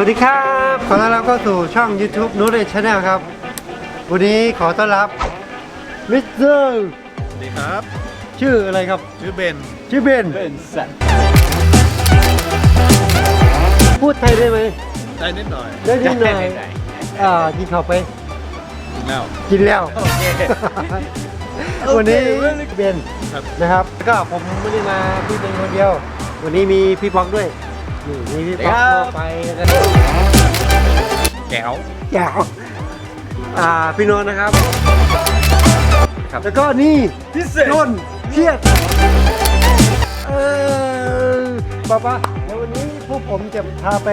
วัสดีครับ ขอต้อนรับเข้าสู่ช่อง YouTube n o t e Channel ครับ วันนี้ขอต้อนรับมิสเตอร์สวัสดีครับ ชื่ออะไรครับ ชื่อเบน ชื่อเบนเป็นสัตว์พูดไทยได้ไหม ได้นิดหน่อยได้นิดหน่อยอ่ากินข้าวไปถึงแล้ว กินแล้ว โอเค วันนี้โอเคเบนครับนะครับ ก็ผมไม่ได้มาพี่เป็นคนเดียว วันนี้มีพี่ป๊อกด้วย นี่พี่ป๊อกมาไปนะครับแก้วอ่าพี่นนท์นะครับ ครับ แล้วก็นี่พิเศษนนท์เครียดเออป้าป้าแล้ววันนี้พวกผมจะพาไป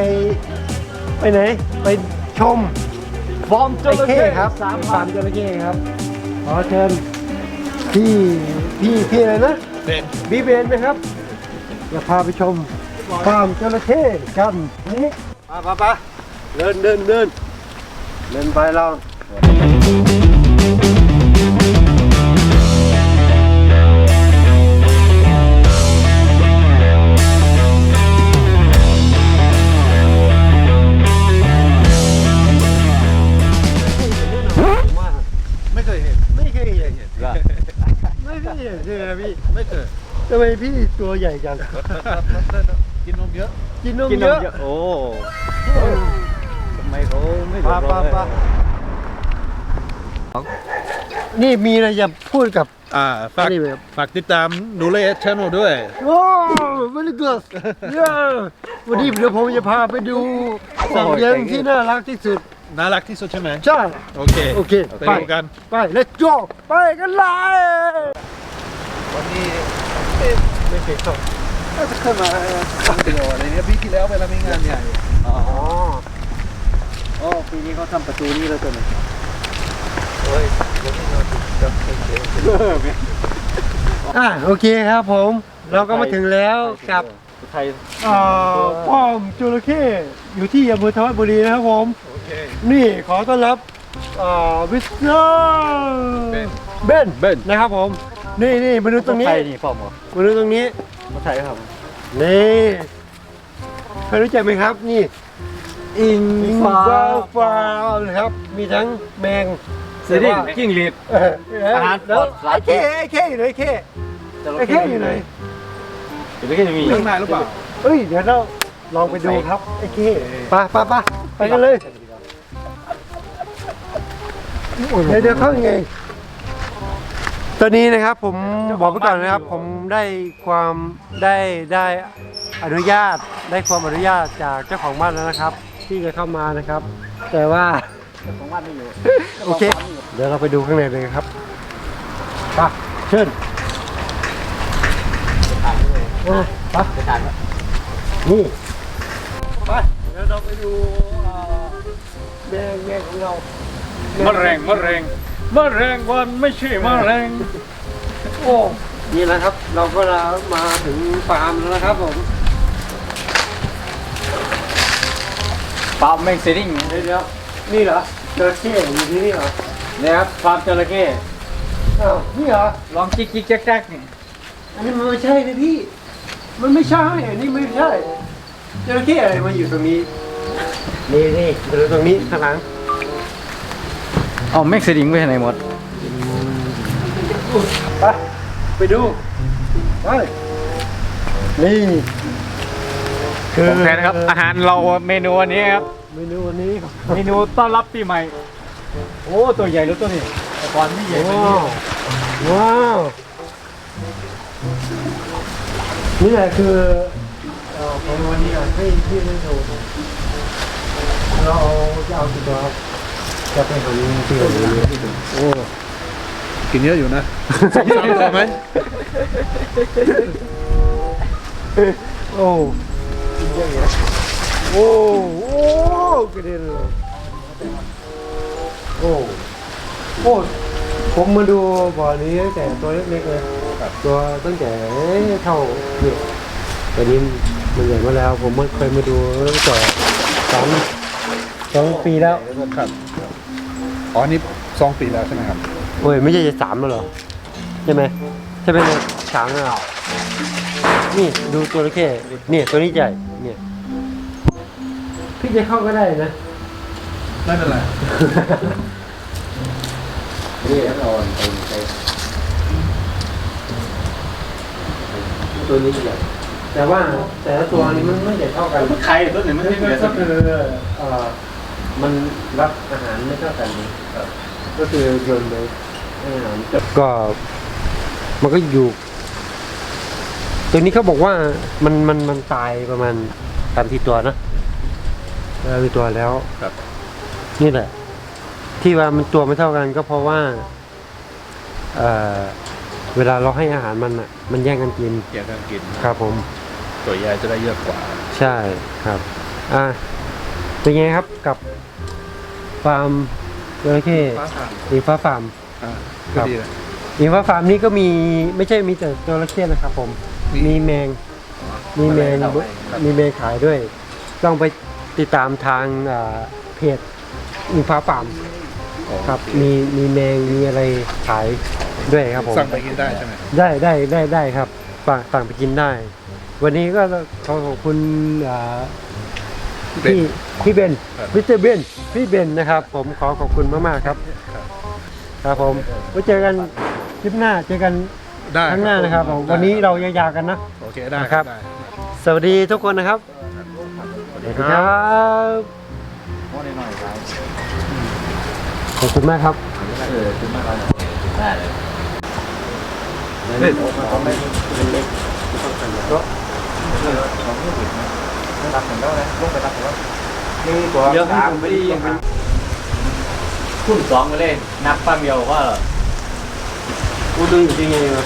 ไปไหน ไปชมฟอร์มจระเข้ครับสามฟาพัร์นมจระเข้ครับ ขอเชิญพี่พี่พี่อะไรนะเบนบีเบนนะครับจะพาไปชมฟาร์มจระเข้กันนี่ป้าป้าป้าเดินเดินเดินเดินไปเราไม่เคยเห็นไม่เคยเห็นเห็นไม่เคยเห็นใช่ไหมพี่ไม่เคยทำไมพี่ตัวใหญ่จัง กินนมเยอะ กินนมกินนเยมอะเยอะโอ้ทำไมเขาไม่ปาบอกปาเลยปานี่มีอะไรจะพูดกับอ่าฝากนี่แบบฝากติดตามดูเลยช n นลด้วย โอ้ very good เย้วันนี้เดี๋ยวผมจะพาไปดูสัตว์เลี้ยงที่น่ารักที่สุดน่ารักที่สุดใช่ไหมใช่ โอเคโอเค ไปไปดูกัน ไป let's go ไปกันเลยวันนี้ไม่เคยเข้า น่าจะเคยมาครั้งเดียวอะไรเนี้ยปีที่แล้วไปแล้วมีงานใหญ่อ๋ออ๋อโอ้ปีนี้เขาทำประตูนี้แล้วตัวหนึงอะโอเคครับผม เราก็มาถึงแล้วกับไทยเอ่อฟาร์มจระเข้อยู่ที่อำเภอทวัดบุรีนะครับผมโอเคนี่ขอต้อนรับเอ่อวิสเนอร์เบนเบนเบนนะครับผม นี่นี่มาดูตรงนี้ไทยนี่พ่อหมอมาดูตรงนี้ มาไทยครับ นี่เคยรู้จักไหมครับ นี่ อิงฟ้าฟ้านะครับ มีทั้งแมงเสดิ้งกิ้งหรีดเออเอาหารปลอดสารไอ้พิเข้ษไอ้เข้อยู่ไหนไอ้เข้จระไอ้เข้อยู่ไหนจระเข้จะมีข้างในหรือเปล่าเอ้ย เดี๋ยวเราลองไปดูครับ ไอ้เข้ไปไปไปไปกันเลย เดี๋ยวเดี๋ยวเข้ายังไง ตอนนี้นะครับผมบอกไปก่อนนะครับ ผมได้ความได้ได้อนุญาตได้ความอนุญาตจากเจ้าของบ้านแล้วนะครับ ที่จะเข้ามานะครับ แต่ว่าของบ้านไม่อยู่โอเค เดี๋ยวเราไปดูข้างในเลยครับไปเชิญโอ้ไปไปทานครับนี่ไปเดี๋ยวเราไปดูเอ่อแมงแมงของเรามะแรงมะแรง มะแรงวันไม่ใช่มะแรงโอ้นี่แหละครับ เราก็มาถึงฟาร์มแล้วนะครับผมฟาร์มแมงเสดิ้งเดี๋ยวเดี๋ยวนี่เหรอจระเข้อยู่ที่นี่เหรอเนี่ยครับฟาร์มจระเข้อ้าวนี่เหรอลองจิ๊กจิ๊กแจ๊กแจ๊กนี่อันนี้มันไม่ใช่นะพี่ มันไม่ใช่อันนี้ไม่ใช่จระเข้อะไรมาอยู่ตรงนี้นี่นี่ดูตรงนี้ข้างหลัง เอาแมงเสดิ้งไปไหนหมด ไป ไปดู ไป นี่คือของแท้นะครับ อาหารเราเมนูวันนี้ครับ เมนูวันนี้ครับ เมนูต้อนรับปีใหม่ โอ้ ตัวใหญ่รู้ตัวนี้แต่ก่อนไม่ใหญ่แบบว้านี้วว้าว นี่แหละคือเอ่อของวันนี้อะให้พี่ได้ดูเราจะเอากี่ตัวครับ จะไปหาที่อื่นโอ้กินเยอะอยู่นะสองสามตัวไหมโอ้กินเยอะอยู่นะโอ้โอ้กระเด็นเลยโอ้โอ้ผมมาดูบ่อนี้ตั้งแต่ตัวเล็กๆเลยตัวตั้งแต่เท่าเนี่ยตัวนี้มันใหญ่มาแล้ว ผมไม่เคยมาดูตั้งแต่สองสองปีแล้วครับ อ๋อนี่สองปีแล้วใช่ไหมครับ โอ้ยไม่ใช่จะสามแล้วเหรอใช่ไหมใช่ไหมเนี่ยสามแล้วเหรอนี่ดูตัวละเข้เนี่ยตัวนี้ใหญ่เนี่ยพี่จะเข้าก็ได้นะไม่เป็นไรนี่แล้วเราไปไปตัวนี้ใหญ่แต่ว่าแต่ละตัวนี้มันไม่ใหญ่เท่ากันใครตัวไหนไม่ใช่ก็เนื้อสักคือเอ่อ มันรับอาหารไม่เท่ากันครับก็คือโยนไปให้อาหารก็มันก็อยู่ ตัวนี้เขาบอกว่ามันมันมันตายประมาณสามสี่ตัวนะสามสี่ตัวแล้ว ครับ นี่แหละ ที่ว่ามันตัวไม่เท่ากันก็เพราะว่า เอ่อ เวลาเราให้อาหารมันอะ มันแย่งกันกิน แยกกันกินครับผม ตัวใหญ่จะได้เยอะกว่า ใช่ครับ อ่าเป็นไงครับกับ ฟาร์มจระเข้ฟ้าผ่านอิงฟ้าฟาร์ม อ่าครัก็บดีนะอิงฟ้าฟาร์มนี่ก็มีไม่ใช่มีแต่จระเข้นะครับผม มี มีแมง มีแมงมีแมงขายด้วย ต้องไปติดตามทางอ่าเพจอิงฟ้าฟาร์มครับมีมีแมงมีอะไรขายด้วยครับผม สั่งไปกินได้ใช่ไหมได้ได้ได้ได้ครับฝากสั่งไปกินได้ วันนี้ก็ขอขอบคุณอ่าเป็นพี่ พี่เบนครับมิสเตอร์เบนพี่เบนนะครับ ผมขอขอบคุณมากๆครับครับ ครับผมไว้เจอกันคลิปหน้าเจอกันได้ครั้งหน้านะครับผมได้วันนี้เรายาวๆกันนะโอเคได้ครับได้สวัสดีทุกคนนะครับสวัสสดีวัสคดีรับครับโอ้หน่อยครับขอบคุณมากครับเออขึ้นมาแล้วได้เลยเฮ้ยรับถึงแล้วนะลงไปรับถึงแล้วนี่ ตัวเยอะครับไม่ได้ยังเป็นคุณสองไปเลย นับป้าเมียวว่ากูดึงอยู่ที่ไงวะ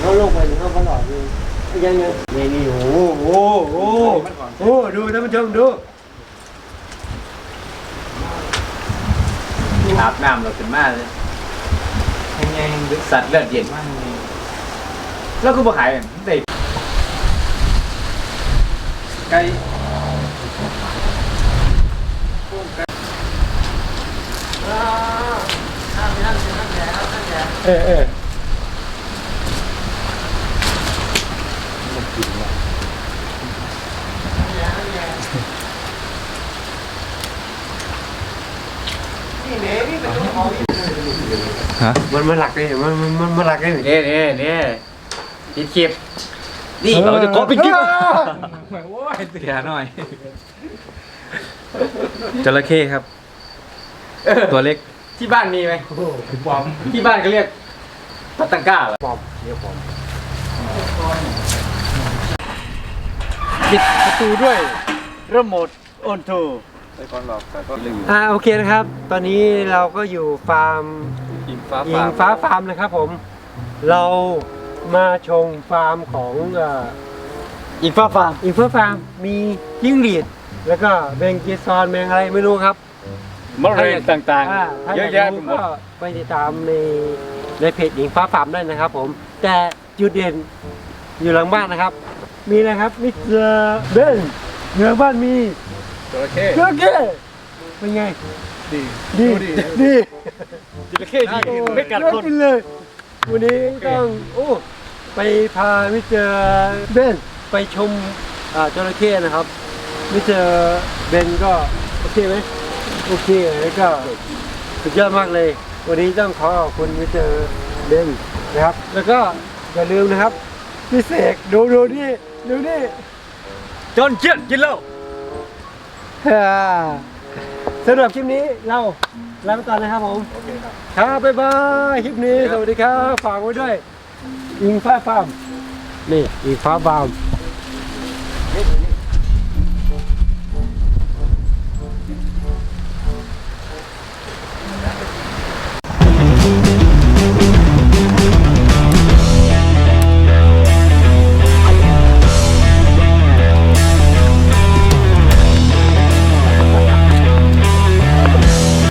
เขาลงไปเขาตลอดเลยยังยังนี่นี่โอ้โหโอ้โหโอ้โหดูท่านผู้ชมดูอาบน้ำเราขึ้นมาเลยยังไงสัตว์เลือดเย็นมากแล้วก็บ่ขายเด็กไก่เออเออมันมาหลักเลยมันมันมันมาหลักเลยนี่นี่นี่ปิดคลิป นี่เราจะกดปิดคลิปโอ้ยเสียหน่อยจระเข้ครับ ตัวเล็กที่บ้านมีไหมปอมที่บ้านก็เรียกปัตตังก้าเหรอปอมเดี๋ยวปอมปิดประตูด้วยรีโมทออนโทไปก่อนหรอกแต่ก็ลืมอ่าโอเคนะครับ ตอนนี้เราก็อยู่ฟาร์มอิงฟ้าอิงฟ้าฟาร์มนะครับผม เรา มาชมฟาร์มของเอ่ออีกฟ้าฟาร์มอิงฟ้าฟาร์มมีจิ้งหรีด แล้วก็แมงกีซอนแมงอะไรไม่รู้ครับ มะเร็งต่างอ่าถ้าๆอเยยาอะกแยะไปรู้หมก็ดไปติดตามในในเพจหญิงฟ้าฟาร์มได้นะครับผม แต่จุดเด่นอยู่หลังบ้านนะครับ มีนะครับมิสเตอร์เบนเหนือบ้านมีจระเข้เจ้าเก้เป็นไง ดีดี ดีดีจระเข้ดีไม่กัดคน กินเลย วันนี้ต้อง โอ้ ไปพามิสเตอร์เบนไปชมอ่าจระเข้นะครับมิสเตอร์เบนก็โอเคไหมโอเคแล้วก็สุดยอดมากเลย วันนี้ต้องขอขอบคุณมิสเตอร์เบนนะครับ แล้วก็อย่าลืมนะครับพี่เสกดูดูนี่ดูนี่จนเจียนกินแล้วฮ่าสำหรับคลิปนี้เราลาไปก่อนนะครับผมครับบ๊ายบายคลิปนี้สวัสดีครับฝากไว้ด้วย อิงฟ้าฟาร์มนี่อิงฟ้าฟาร์ม